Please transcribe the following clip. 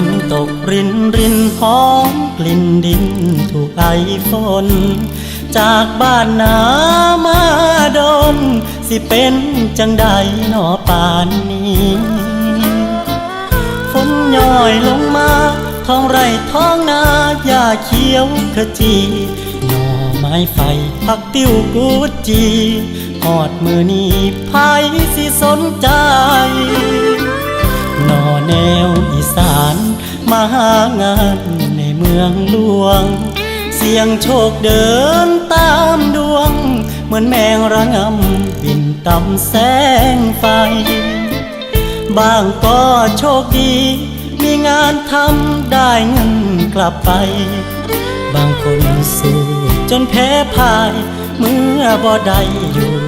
นตกรินรินหอมกลิ่นดินถูกไอฝน จากบ้านนามาดน สิเป็นจังใดหนอป่านนี้ฝนย่อยลงมาท้องไร่ท้องนาหญ้าเขียวขจีหน่อไม้ไฟผักติ้วกูจีหอดมือนี้ไผสิสนใจ หน่อแนวอีสาน มาหางานในเมืองหลวง เสียงโชคเดินตามดวง เหมือนแมงระงำบินต่ำแสงไฟ บางก็โชคดี มีงานทำได้เงินกลับไป บางคนสู้จนแพ้พ่าย เมื่อบ่ได้อยู่